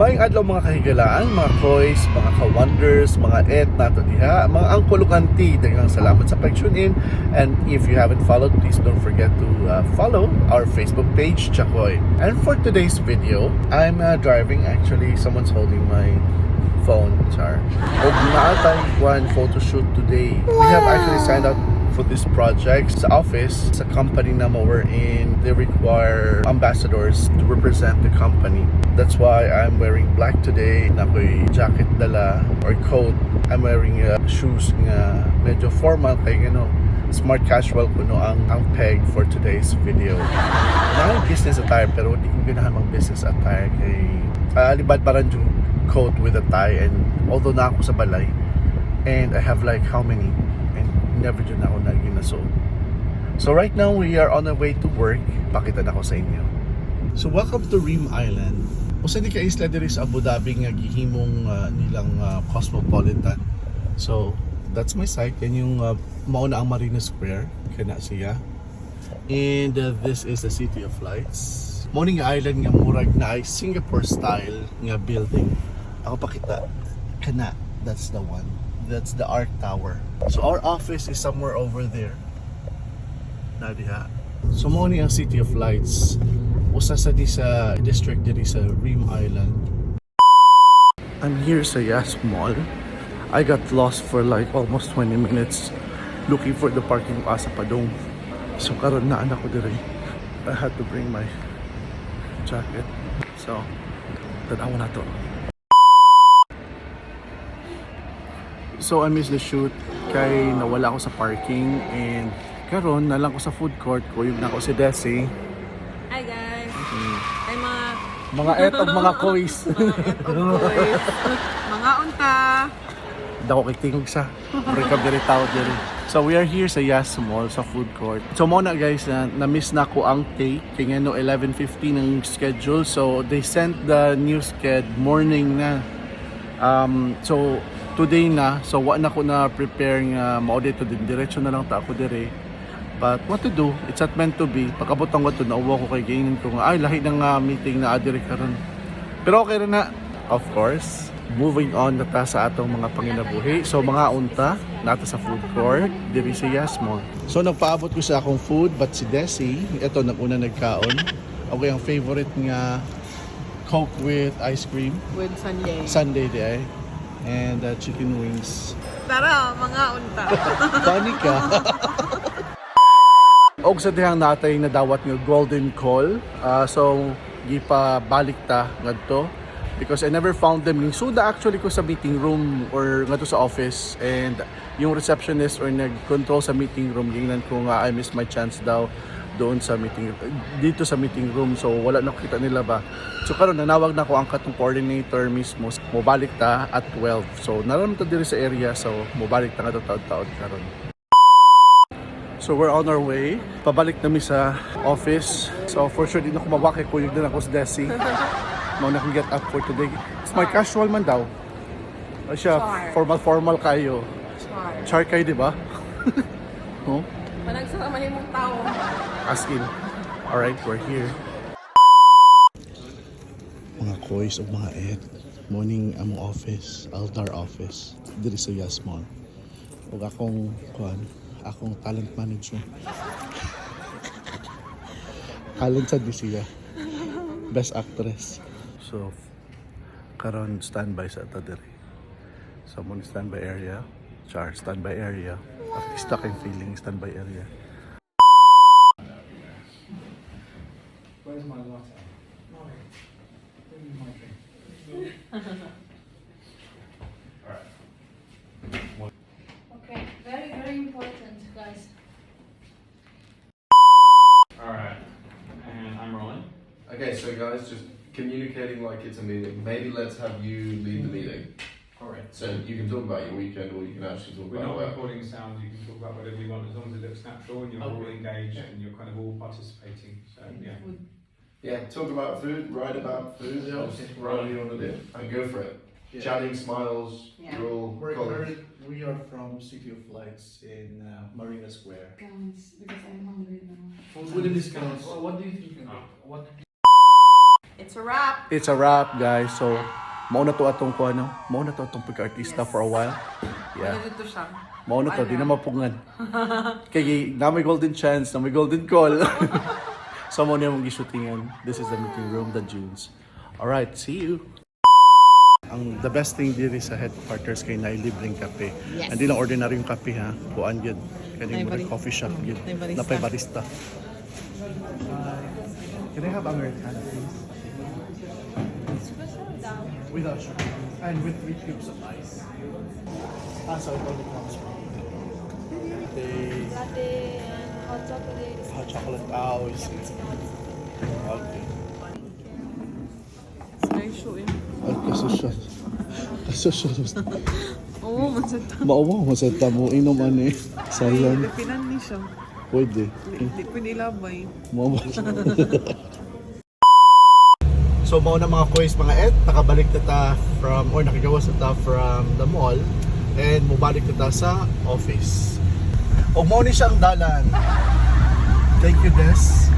Maayong adlaw mga kahigalaan, mga koys, mga ka-wonders, mga et nato diha, mga auntie, daghang salamat sa pag-tune in. And if you haven't followed, please don't forget to uh, follow our Facebook page, Chakoy. And for today's video, I'm uh, driving. Actually, someone's holding my phone, char. Og naa tayong one photo shoot today. We have actually signed up for this project. Sa office sa company na mo we're in they require ambassadors to represent the company. That's why I'm wearing black today na ako'y jacket dala or coat. I'm wearing uh, shoes nga medyo formal kay ano smart casual kuno ang ang peg for today's video. Na business attire pero di ko ganahan mag business attire kay uh, libad parang yung coat with a tie and although na ako sa balay and I have like how many never dyan ako na ginasuot so right now we are on our way to work. Pakita na ko sa inyo. So welcome to Reem Island. Usa ni ka isla diri sa Abu Dhabi nga gihimong uh, nilang uh, cosmopolitan. So that's my site. Yan yung uh, mauna ang Marina Square. Kana siya. And uh, this is the City of Lights. Morning island nga murag na ay Singapore style nga building. Ako pakita. Kana that's the one that's the Arc Tower. So our office is somewhere over there. Na diha so mo ang City of Lights. Usa sa di sa district diri sa Reem Island. I'm here sa Yas Mall. I got lost for like almost 20 minutes looking for the parking pa sa Padong. So karon na anak ko diri. I had to bring my jacket. So tanaw na to So I missed the shoot. Kay nawala ako sa parking and karon na lang ko sa food court. Ko yung nako si Desi. Hi guys! Ay mga mga etog mga kois mga unta. dako kay tingog sa diri tao diri. So we are here sa Yas Mall sa food court. So mo na guys na, na miss na ko ang take kay ngano 11:50 ng schedule. So they sent the new sched morning na. Um so today na so wa na ko na prepare nga mao dito din. Diretso na lang ta ako dire. But what to do? It's not meant to be. Pagkabutang ko to nauwa ko kay gainin ko nga ay lahi ng uh, meeting na adire karon pero okay rin na. Of course moving on na ta sa atong mga panginabuhi. So mga unta nato sa food court. Diri sa Yasmon. So nagpaabot ko sa akong food but si Desi ito naguna nagkaon. Okay ang favorite nga Coke with ice cream. With Sunday. Sunday di ay and uh, chicken wings Tara, mga unta. Funny ka. Og sa dihang natay na dawat nga golden call. Ah, so gipa balik ta ngadto because I never found them ning suda actually ko sa meeting room or ngadto sa office and yung receptionist or nag-control sa meeting room gingnan ko nga I missed my chance daw doon sa meeting dito sa meeting room so wala na kita nila ba so karon nanawag na ko ang katong coordinator mismo mobalik ta at 12 so naram ta diri sa area so mobalik ta nga taud-taud karon So we're on our way. Pabalik na mi sa office. So for sure, di na ko mawakay ko yung din ako sa Desi. Mau na akong get up for today. Smart casual man daw. O siya, Char. formal formal kayo. Char. Char kayo, di ba? oh, Manag sa mahimong tao. As in. Alright, we're here. Mga koys o mga ed. Morning among office, Altar office. Diri sa Yasmon. O akong, kuan, akong talent manager. talent sa siya. Best actress. So, karon standby sa ata diri. So, mo standby area. Char, standby area. At least feeling standby area. Okay, so guys, just communicating like it's a meeting. Maybe let's have you lead the meeting. Alright. So you can talk about your weekend or you can actually talk We're about not work. recording sound, you can talk about whatever you want as long as it looks natural and you're all Okay. engaged and you're kind of all participating. So, yeah. Yeah, talk about food, write about food, Yeah, just whatever you want to do. And go for it. Chatting, smiles, Yeah. you're all We're, colleagues. we're, we are from City of Lights in uh, Marina Square. Guys, because I'm hungry now. Food and discounts. Well, what do you think? Oh. What It's a wrap. It's a wrap, guys. So, mauna to atong ko ano, mauna to atong pagka-artista for a while. Yeah. Ano dito siya? Mauna to, di na mapungan. Kaya na may golden chance, na may golden call. so, mo niya mong gishootingan. This is the meeting room, the Junes. Alright, see you. Ang the best thing diri sa headquarters kay na libreng kape. Yes. Hindi lang ordinaryong kape ha. Kuan gyud. Kani Nay mo coffee shop gyud. Nay barista. Napay barista. Can I have Americano, please? Without sugar. And with three cubes of ice. Ah, so it only comes from the Latte and hot chocolate. hot chocolate. Ah, I see. Okay. Eh. Kasosyal. Kasosyal. Oo, masata. Maawa, masata mo. Inom ano eh. Sayang. Pinan ni siya. Pwede. Hindi ko nilabay. Mama. so mao na mga quiz mga et nakabalik na ta from or nakagawas na ta from the mall and mubalik na ta sa office. Og ni siya ang dalan. Thank you Des.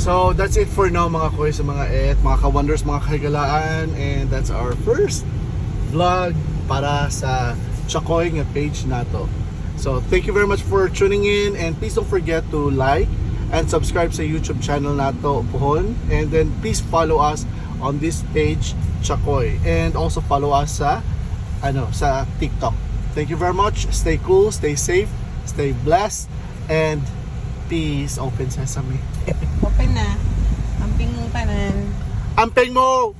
so that's it for now mga quiz mga et, mga ka-wonders, mga kahigalaan and that's our first vlog para sa Chakoy nga page nato. So thank you very much for tuning in and please don't forget to like and subscribe sa YouTube channel nato Puhon and then please follow us on this page Chakoy and also follow us sa ano sa TikTok. Thank you very much. Stay cool, stay safe, stay blessed and peace. Open sesame. Open na. Amping mong tanan. Ampeng mo!